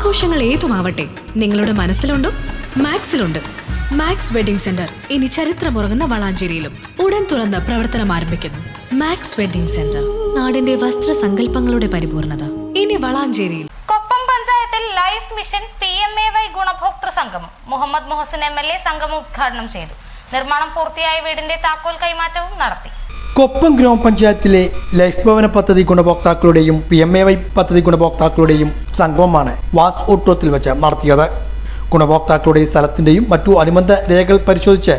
ആഘോഷങ്ങൾ ഏതുമാവട്ടെ നിങ്ങളുടെ മനസ്സിലുണ്ടോ മാക്സിലുണ്ട്. മാക്സ് വെഡിംഗ് സെന്റർ ഇനി ചരിത്രമുറങ്ങുന്ന വളാഞ്ചേരിയിലും ഉടൻ തുറന്ന് പ്രവർത്തനം ആരംഭിക്കുന്നു. മാക്സ് വെഡിംഗ് സെന്റർ നാടിന്റെ വസ്ത്ര സങ്കല്പങ്ങളുടെ പരിപൂർണത. ഇനി വളാഞ്ചേരിയിൽ. കൊപ്പം പഞ്ചായത്തിൽ life mission P M A Y ഗുണഭോക്തൃ സംഗമം Muhammad Muhsin M L A സംഗമം ഉദ്ഘാടനം ചെയ്തു. നിർമ്മാണം പൂർത്തിയായ വീടിന്റെ താക്കോൽ കൈമാറ്റവും നടത്തി. കൊപ്പം ഗ്രാമപഞ്ചായത്തിലെ ലൈഫ് ഭവന പദ്ധതി ഗുണഭോക്താക്കളുടെയും പി എം എ വൈ പദ്ധതി ഗുണഭോക്താക്കളുടെയും സംഗമമാണ് വാസ് ഓട്ടോത്തിൽ വെച്ച് നടത്തിയത്. ഗുണഭോക്താക്കളുടെ സ്ഥലത്തിന്റെയും മറ്റു അനുബന്ധ രേഖകൾ പരിശോധിച്ച്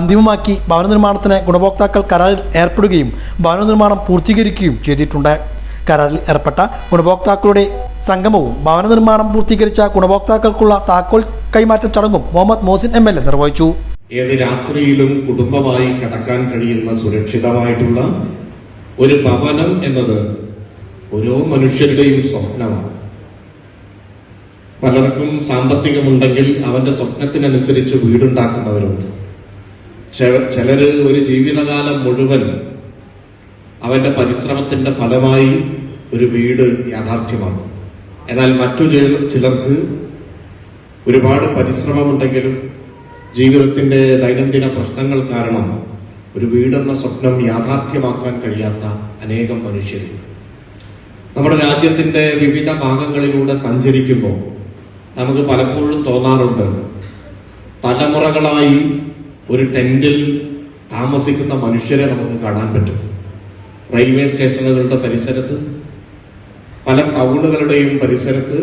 അന്തിമമാക്കി ഭവന നിർമ്മാണത്തിന് ഗുണഭോക്താക്കൾ കരാറിൽ ഏർപ്പെടുകയും ഭവന നിർമ്മാണം പൂർത്തീകരിക്കുകയും ചെയ്തിട്ടുണ്ട്. കരാറിൽ ഏർപ്പെട്ട ഗുണഭോക്താക്കളുടെ സംഗമവും ഭവന നിർമ്മാണം പൂർത്തീകരിച്ച ഗുണഭോക്താക്കൾക്കുള്ള താക്കോൽ കൈമാറ്റ ചടങ്ങും മുഹമ്മദ് മോസിൻ എം നിർവഹിച്ചു. ഏത് രാത്രിയിലും കുടുംബമായി കടക്കാൻ കഴിയുന്ന സുരക്ഷിതമായിട്ടുള്ള ഒരു ഭവനം എന്നത് ഓരോ മനുഷ്യരുടെയും സ്വപ്നമാണ്. പലർക്കും സാമ്പത്തികമുണ്ടെങ്കിൽ അവന്റെ സ്വപ്നത്തിനനുസരിച്ച് വീടുണ്ടാക്കുന്നവരുണ്ട്. ചിലര് ഒരു ജീവിതകാലം മുഴുവൻ അവന്റെ പരിശ്രമത്തിന്റെ ഫലമായി ഒരു വീട് യാഥാർത്ഥ്യമാണ് എന്നാൽ മറ്റു ചിലർക്ക് ഒരുപാട് പരിശ്രമമുണ്ടെങ്കിലും ജീവിതത്തിന്റെ ദൈനംദിന പ്രശ്നങ്ങൾ കാരണം ഒരു വീടെന്ന സ്വപ്നം യാഥാർത്ഥ്യമാക്കാൻ കഴിയാത്ത അനേകം മനുഷ്യരുണ്ട് നമ്മുടെ രാജ്യത്തിന്റെ വിവിധ ഭാഗങ്ങളിലൂടെ സഞ്ചരിക്കുമ്പോൾ നമുക്ക് പലപ്പോഴും തോന്നാറുണ്ട് തലമുറകളായി ഒരു ടെന്റിൽ താമസിക്കുന്ന മനുഷ്യരെ നമുക്ക് കാണാൻ പറ്റും. റെയിൽവേ സ്റ്റേഷനുകളുടെ പരിസരത്ത് പല ടൗണുകളുടെയും പരിസരത്ത്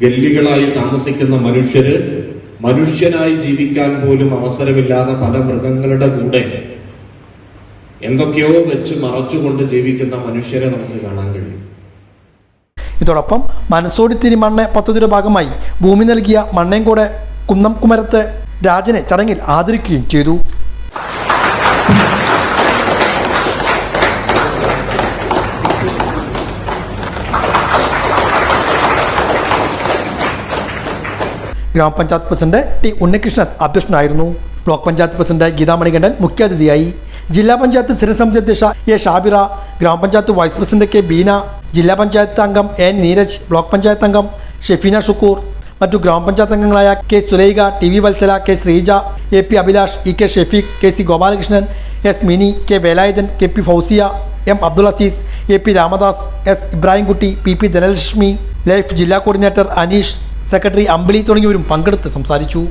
ഗല്ലികളായി താമസിക്കുന്ന മനുഷ്യര് മനുഷ്യനായി ജീവിക്കാൻ പോലും അവസരമില്ലാതെ പല മൃഗങ്ങളുടെ കൂടെ എന്തൊക്കെയോ വെച്ച് മറച്ചുകൊണ്ട് ജീവിക്കുന്ന മനുഷ്യരെ നമുക്ക് കാണാൻ കഴിയും. ഇതോടൊപ്പം മനസ്സോടിത്തിരി മണ്ണ് പദ്ധതിയുടെ ഭാഗമായി ഭൂമി നൽകിയ മണ്ണേങ്കോട് കുന്നം കുമരത്ത് രാജനെ ചടങ്ങിൽ ആദരിക്കുകയും ചെയ്തു. ഗ്രാമപഞ്ചായത്ത് പ്രസിഡന്റ് ടി ഉണ്ണികൃഷ്ണൻ അധ്യക്ഷനായിരുന്നു. ബ്ലോക്ക് പഞ്ചായത്ത് പ്രസിഡന്റ് ഗീതാ മണികണ്ഠൻ മുഖ്യാതിഥിയായി. ജില്ലാ പഞ്ചായത്ത് സ്ഥിരസമിതി അധ്യക്ഷ എ ഷാബിറ. ഗ്രാമപഞ്ചായത്ത് വൈസ് പ്രസിഡന്റ് കെ ബീന. ജില്ലാ പഞ്ചായത്ത് അംഗം എൻ നീരജ്. ബ്ലോക്ക് പഞ്ചായത്ത് അംഗം ഷെഫീന ഷുക്കൂർ. മറ്റു ഗ്രാമപഞ്ചായത്ത് അംഗങ്ങളായ K Sulaika T V Vatsala K Sreeja A P Abhilash E K Shefeeq K C Gopalakrishnan S Mini K Velayudhan K P Fousiya M Abdul Azeez A P Ramadas S Ibrahimkutty P P Dhanalakshmi life ജില്ലാ coordinator Aneesh secretary Ambili തുടങ്ങിയവരും പങ്കെടുത്ത് സംസാരിച്ചു